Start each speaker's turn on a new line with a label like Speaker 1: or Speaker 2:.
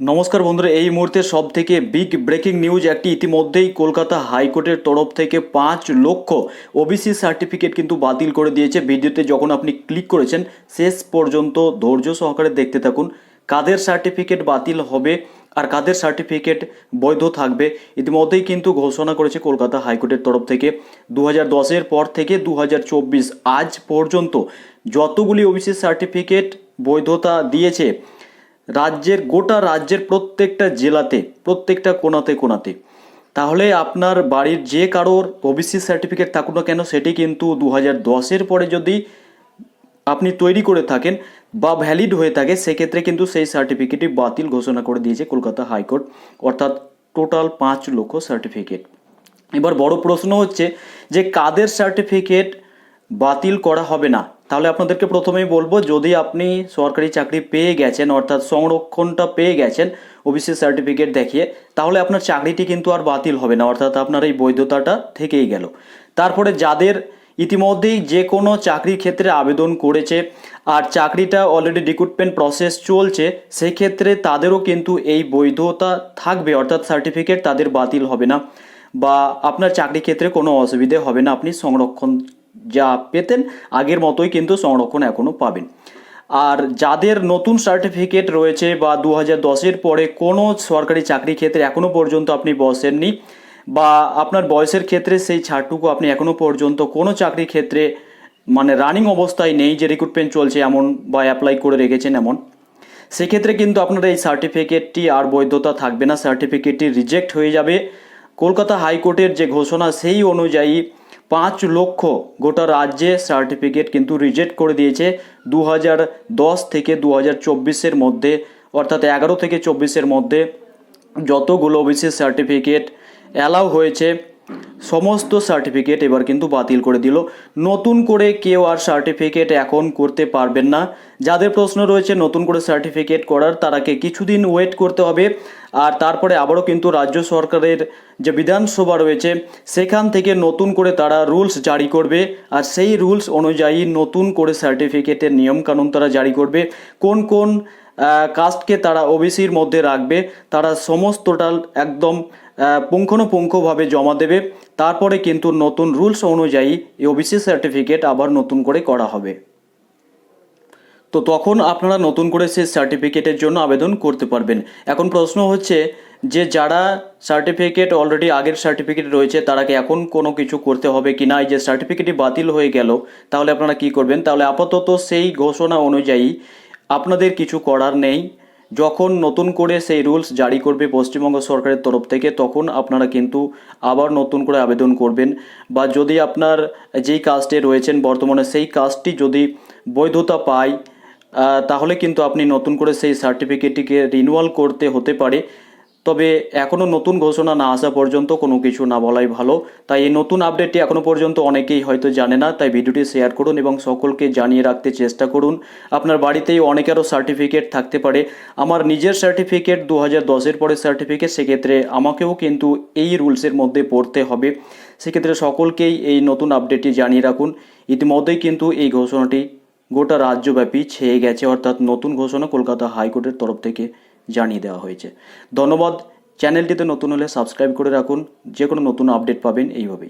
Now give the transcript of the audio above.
Speaker 1: নমস্কার বন্ধুরা, এই মুহূর্তে সব থেকে বিগ ব্রেকিং নিউজ একটি ইতিমধ্যেই কলকাতা হাইকোর্টের তরফ থেকে পাঁচ লক্ষ ওবিসি সার্টিফিকেট কিন্তু বাতিল করে দিয়েছে। ভিডিওতে যখন আপনি ক্লিক করেছেন, শেষ পর্যন্ত ধৈর্য সহকারে দেখতে থাকুন, কাদের সার্টিফিকেট বাতিল হবে আর কাদের সার্টিফিকেট বৈধ থাকবে। ইতিমধ্যেই কিন্তু ঘোষণা করেছে কলকাতা হাইকোর্টের তরফ থেকে। দু হাজার পর থেকে দু হাজার চব্বিশ আজ পর্যন্ত যতগুলি ওবিসি সার্টিফিকেট বৈধতা দিয়েছে রাজ্যের, গোটা রাজ্যের প্রত্যেকটা জেলাতে, প্রত্যেকটা কোনাতে কোনাতে তাহলে আপনার বাড়ির যে কারোর ওবিসি সার্টিফিকেট থাকুক না কেন, সেটি কিন্তু দু হাজার দশের পরে যদি আপনি তৈরি করে থাকেন বা ভ্যালিড হয়ে থাকে, সেক্ষেত্রে কিন্তু সেই সার্টিফিকেটই বাতিল ঘোষণা করে দিয়েছে কলকাতা হাইকোর্ট, অর্থাৎ টোটাল পাঁচ লক্ষ সার্টিফিকেট এবার বড় প্রশ্ন হচ্ছে যে, কাদের সার্টিফিকেট বাতিল করা হবে না? তাহলে আপনাদেরকে প্রথমেই বলব, যদি আপনি সরকারি চাকরি পেয়ে গেছেন, অর্থাৎ সংরক্ষণটা পেয়ে গেছেন ওবিসি সার্টিফিকেট দেখিয়ে, তাহলে আপনার চাকরিটি কিন্তু আর বাতিল হবে না, অর্থাৎ আপনার এই বৈধতাটা থেকেই গেল। তারপরে যাদের ইতিমধ্যেই যে কোনো চাকরির ক্ষেত্রে আবেদন করেছে, আর চাকরিটা অলরেডি রিক্রুটমেন্ট প্রসেস চলছে সেই ক্ষেত্রে তাদেরও কিন্তু এই বৈধতা থাকবে, অর্থাৎ সার্টিফিকেট তাদের বাতিল হবে না, বা আপনার চাকরি ক্ষেত্রে কোনো অসুবিধে হবে না, আপনি সংরক্ষণ যা পেতেন, আগের মতোই কিন্তু সংরক্ষণ এখনও পাবেন। আর যাদের নতুন সার্টিফিকেট রয়েছে বা দু হাজার দশের পরে কোনো সরকারি চাকরি ক্ষেত্রে এখনও পর্যন্ত আপনি বসেননি বা আপনার বয়সের ক্ষেত্রে সেই ছাড়টুকু আপনি এখনও পর্যন্ত কোনো চাকরির ক্ষেত্রে মানে রানিং অবস্থায় নেই যে রিক্রুটমেন্ট চলছে এমন বা অ্যাপ্লাই করে রেখেছেন এমন, সেক্ষেত্রে কিন্তু আপনার এই সার্টিফিকেটটি আর বৈধতা থাকবে না। সার্টিফিকেটটি রিজেক্ট হয়ে যাবে। কলকাতা হাইকোর্টের যে ঘোষণা সেই অনুযায়ী পাঁচ লক্ষ গোটা রাজ্যে সার্টিফিকেট কিন্তু রিজেক্ট করে দিয়েছে দু দশ থেকে দু হাজার চব্বিশের মধ্যে, অর্থাৎ এগারো থেকে চব্বিশের মধ্যে যতগুলো ওবিসি সার্টিফিকেট অ্যালাউ হয়েছে, সমস্ত সার্টিফিকেট এবার কিন্তু বাতিল করে দিল। নতুন করে কেউ আর সার্টিফিকেট এখন করতে পারবেন না। যাদের প্রশ্ন রয়েছে নতুন করে সার্টিফিকেট করার, তারাকে কিছুদিন ওয়েট করতে হবে। আর তারপরে আবারও কিন্তু রাজ্য সরকারের যে বিধানসভা রয়েছে, সেখান থেকে নতুন করে তারা রুলস জারি করবে। আর সেই রুলস অনুযায়ী নতুন করে সার্টিফিকেটের নিয়মকানুন তারা জারি করবে। কোন কোন কাস্টকে তারা ওবিসির মধ্যে রাখবে, তারা সমস্তটা একদম পুঙ্খানুপুঙ্খভাবে জমা দেবে। তারপরে কিন্তু নতুন রুলস অনুযায়ী ওবিসি সার্টিফিকেট আবার নতুন করে করা হবে। তো তখন আপনারা নতুন করে সেই সার্টিফিকেটের জন্য আবেদন করতে পারবেন। এখন প্রশ্ন হচ্ছে যে যারা সার্টিফিকেট অলরেডি আগের সার্টিফিকেট রয়েছে, তারা কি এখন কোনো কিছু করতে হবে কি না? এই যে সার্টিফিকেটই বাতিল হয়ে গেল, তাহলে আপনারা কি করবেন? তাহলে আপাতত সেই ঘোষণা অনুযায়ী আপনাদের কিছু করার নেই। যখন নতুন করে সেই রুলস জারি করবে পশ্চিমবঙ্গ সরকারের তরফ থেকে, তখন আপনারা কিন্তু আবার নতুন করে আবেদন করবেন। বা যদি আপনার যেই কাজটে রয়েছেন বর্তমানে, সেই কাজটি যদি বৈধতা পায় তাহলে কিন্তু আপনি নতুন করে সেই সার্টিফিকেটটিকে রিনুয়াল করতে হতে পারে। তবে এখনও নতুন ঘোষণা না আসা পর্যন্ত কোনো কিছু না বলাই ভালো। তাই এই নতুন আপডেটটি এখনও পর্যন্ত অনেকেই হয়তো জানে না, তাই ভিডিওটি শেয়ার করুন এবং সকলকে জানিয়ে রাখতে চেষ্টা করুন। আপনার বাড়িতেই অনেকেরও সার্টিফিকেট থাকতে পারে। আমার নিজের সার্টিফিকেট দু হাজার দশের পরে সার্টিফিকেট সেক্ষেত্রে আমাকেও কিন্তু এই রুলসের মধ্যে পড়তে হবে। সেক্ষেত্রে সকলকেই এই নতুন আপডেটটি জানিয়ে রাখুন। ইতিমধ্যেই কিন্তু এই ঘোষণাটি গোটা রাজ্যব্যাপী ছেয়ে গেছে, অর্থাৎ নতুন ঘোষণা কলকাতা হাইকোর্টের তরফ থেকে জানিয়ে দেওয়া হয়েছে। ধন্যবাদ। চ্যানেলটিতে নতুন হলে সাবস্ক্রাইব করে রাখুন। যে কোনো নতুন আপডেট পাবেন এইভাবেই।